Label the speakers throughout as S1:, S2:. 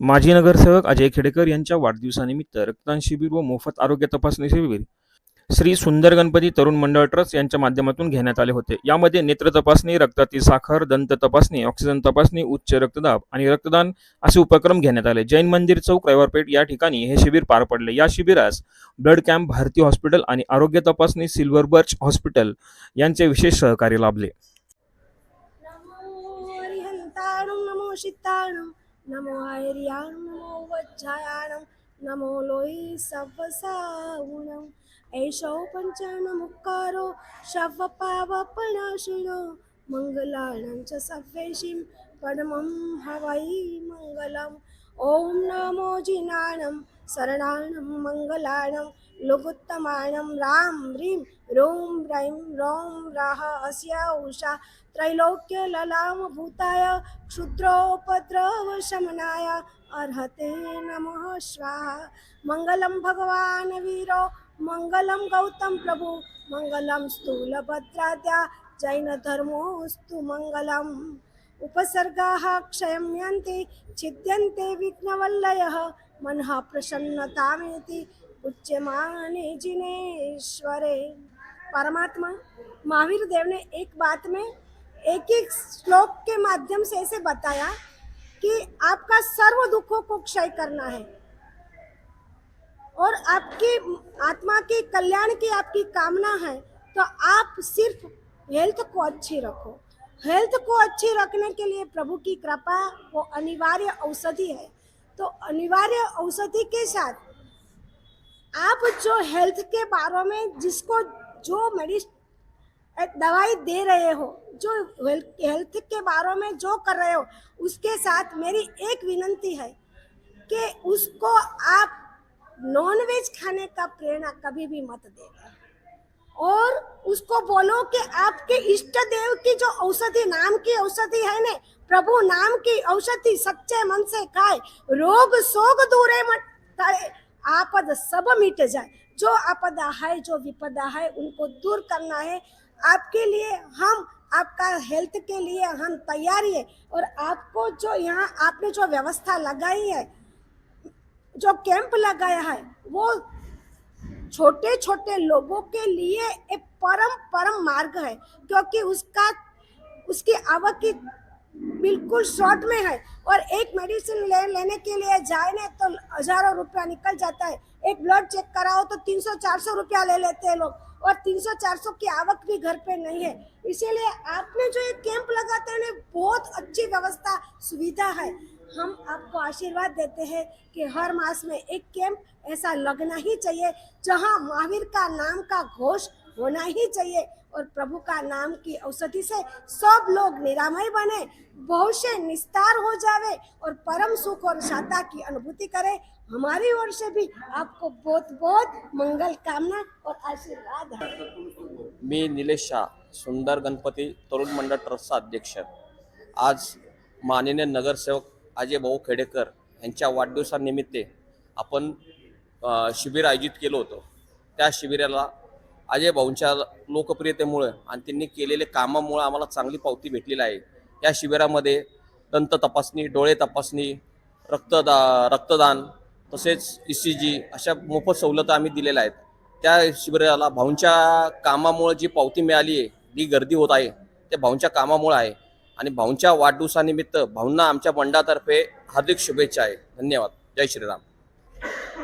S1: माजी नगरसेवक अजय खेडेकर यांच्या वाढदिवसानिमित्त रक्तदान शिबिर व मोफत आरोग्य तपासणी शिबिर श्री सुंदर गणपती तरुण मंडळ ट्रस्ट यांच्या माध्यमातून घेण्यात आले होते. यामध्ये नेत्र तपासणी रक्तातील साखर दंत तपासणी ऑक्सिजन तपासणी उच्च रक्तदाब आणि रक्तदान असे उपक्रम घेण्यात आले. जैन मंदिर चौक रविवारपेठ या ठिकाणी हे शिबिर पार पडले. या शिबिरास ब्लड कॅम्प भारती हॉस्पिटल आणि आरोग्य तपासणी सिल्वर बर्च हॉस्पिटल यांचे विशेष सहकार्य लाभले.
S2: నమో ఐర్యాం నమో వజ్రాయాణం నమో లోయి సవ్వసావుణం ఏషో పంచాణముక్కారో శవ పావపణాశిణో మంగళాణం చ సవ్వేషిం పరమం హవై మంగళం. ఓం నమో జినాణం शरणानं मङ्गलानं लोकोत्तमानं रां ह्रीं रों ह्रैं रौं राह अस्य उषा त्रैलोक्यललामभूताय क्षुद्रोपद्रवशमनाय अर्हते नमः स्वाहा। मङ्गलं भगवान् वीरो मङ्गलं गौतम प्रभु मङ्गलं स्थूलभद्राद्या जैनधर्मोऽस्तु मङ्गलम् उपसर्गाः क्षयम्यन्ते छिद्यन्ते विघ्नवल्लयः मनः प्रसन्नतामेति उच्यमाने जिनेश्वरे। परमात्मा महावीर देव ने एक बात में एक एक श्लोक के माध्यम से ऐसे बताया कि आपका सर्व दुखों को क्षय करना है। और आपकी आत्मा के कल्याण की आपकी कामना है तो आप सिर्फ़ हेल्थ को अच्छी रखो। हेल्थ को अच्छी रखने के लिए प्रभु की कृपा, वो अनिवार्य औषधि है। तो अनिवार्य औषधि के साथ आप जो हेल्थ के बारे में जिसको जो मेडिस दवाई दे रहे हो, जो हेल्थ के बारे में जो कर रहे हो, उसके साथ मेरी एक विनंती है कि उसको आप नॉन वेज खाने का प्रेरणा कभी भी मत देना। और उसको बोलो कि आपके इष्ट देव की जो औषधि नाम की औषधि है ने प्रभु नाम की औषधि सच्चे मन से खाए रोग सोग दूरे टळे, आपद सब मिट जाए। जो आपदा है जो विपदा है उनको दूर करना है। आपके लिए हम आपका हेल्थ के लिए हम तैयारी है और आपको जो यहाँ आपने जो व्यवस्था लगाई है जो कैंप लगाया है वो छोटे छोटे लोगों के लिए एक परम परम मार्ग है क्योंकि उसका उसकी आवक की बिल्कुल शॉर्ट में है। और एक मेडिसिन ले, लेने के लिए जाए ना तो हज़ारों रुपया निकल जाता है। एक ब्लड चेक कराओ तो 300-400 रुपया ले लेते हैं लोग और 300-400 की आवक भी घर पे नहीं है। इसीलिए आपने जो ये कैंप लगाते हैं बहुत अच्छी व्यवस्था सुविधा है। हम आपको आशीर्वाद देते हैं कि हर मास में एक कैंप ऐसा लगना ही चाहिए, जहाँ महावीर का नाम का घोष होना ही चाहिए और प्रभु का नाम की औषधि से सब लोग निरामय बने भविष्य निस्तार हो जावे और परम सुख और शांता की अनुभूति करे। हमारी ओर से भी आपको बहुत बहुत मंगल कामना और आशीर्वाद है।
S3: मी निलेश शाह सुंदर गणपती तरुण मंडळ ट्रस्टचा अध्यक्ष. आज माननीय नगरसेवक अजय भाऊ खेडेकर यांच्या वाढदिवसानिमित्त आपण शिबिर आयोजित केलं होतं. त्या शिबिराला अजय भाऊंच्या लोकप्रियतेमुळे आणि त्यांनी केलेल्या कामामुळे आम्हाला चांगली पावती भेटलेली आहे. या शिबिरामध्ये दंत तपासणी डोळे तपासणी रक्तदा रक्तदान तसेच ई सी जी अशा मोफत सवलती आम्ही दिलेल्या आहेत. त्या शिबिराला भाऊंच्या कामामुळे जी पावती मिळाली आहे जी गर्दी होत आहे ते भाऊंच्या कामामुळे आहे. आणि भाऊंच्या वाढदिवसानिमित्त भाऊंना आमच्या मंडळातर्फे हार्दिक शुभेच्छा आहे. धन्यवाद. जय श्रीराम.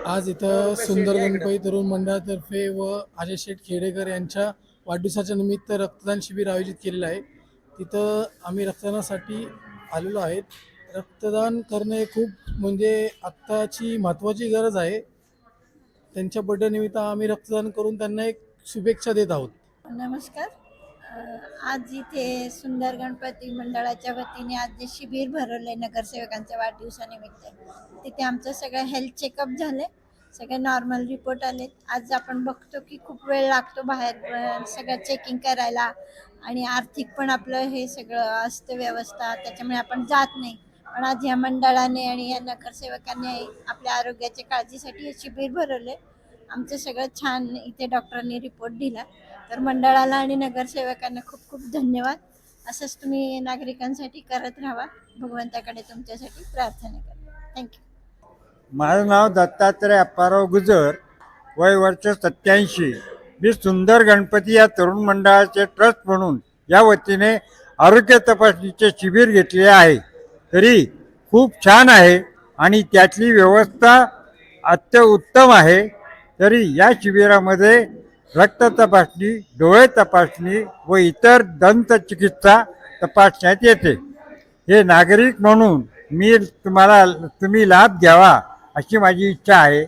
S4: आज इथं सुंदर गणपती तरुण मंडळातर्फे व अजय शेठ खेडेकर यांच्या वाढदिवसाच्या निमित्त रक्तदान शिबिर आयोजित केलेलं आहे. तिथं आम्ही रक्तदानासाठी आलेलो आहेत. रक्तदान करणे हे खूप म्हणजे आत्ताची महत्त्वाची गरज आहे. त्यांच्या बड्डेनिमित्त आम्ही रक्तदान करून त्यांना एक शुभेच्छा देत आहोत.
S5: नमस्कार. आज इथे सुंदर गणपती मंडळाच्या वतीने आज जे शिबिर भरवले नगरसेवकांच्या वाढदिवसानिमित्त तिथे आमचं सगळं हेल्थ चेकअप झाले सगळे नॉर्मल रिपोर्ट आले आज आपण बघतो की खूप वेळ लागतो बाहेर सगळं चेकिंग करायला आणि आर्थिक पण आपलं हे सगळं असतं व्यवस्था त्याच्यामुळे आपण जात नाही. पण आज या मंडळाने आणि या नगरसेवकांनी आपल्या आरोग्याच्या काळजीसाठी हे शिबिर भरवले आमचं सगळं छान इथे डॉक्टरांनी रिपोर्ट दिला. तर मंडळाला आणि नगरसेवकांना खूप खूप धन्यवाद. असंच तुम्ही नागरिकांसाठी करत राहा. भगवंताकडे तुमच्यासाठी प्रार्थना करा थँक्यू
S6: माझं नाव दत्तात्रय अप्पाराव गुजर. वय वर्ष सत्याऐंशी मी सुंदर गणपती या तरुण मंडळाचे ट्रस्ट म्हणून या वतीने आरोग्य तपासणीचे शिबिर घेतले आहे. तरी खूप छान आहे आणि त्यातली व्यवस्था अत्यउत्तम आहे. तरी या शिबिरामध्ये रक्त तपासणी डोळे तपासणी व इतर दंत चिकित्सा तपासण्यात येते. हे नागरिक म्हणून मी तुम्हाला तुम्ही लाभ घ्यावा अशी माझी इच्छा आहे.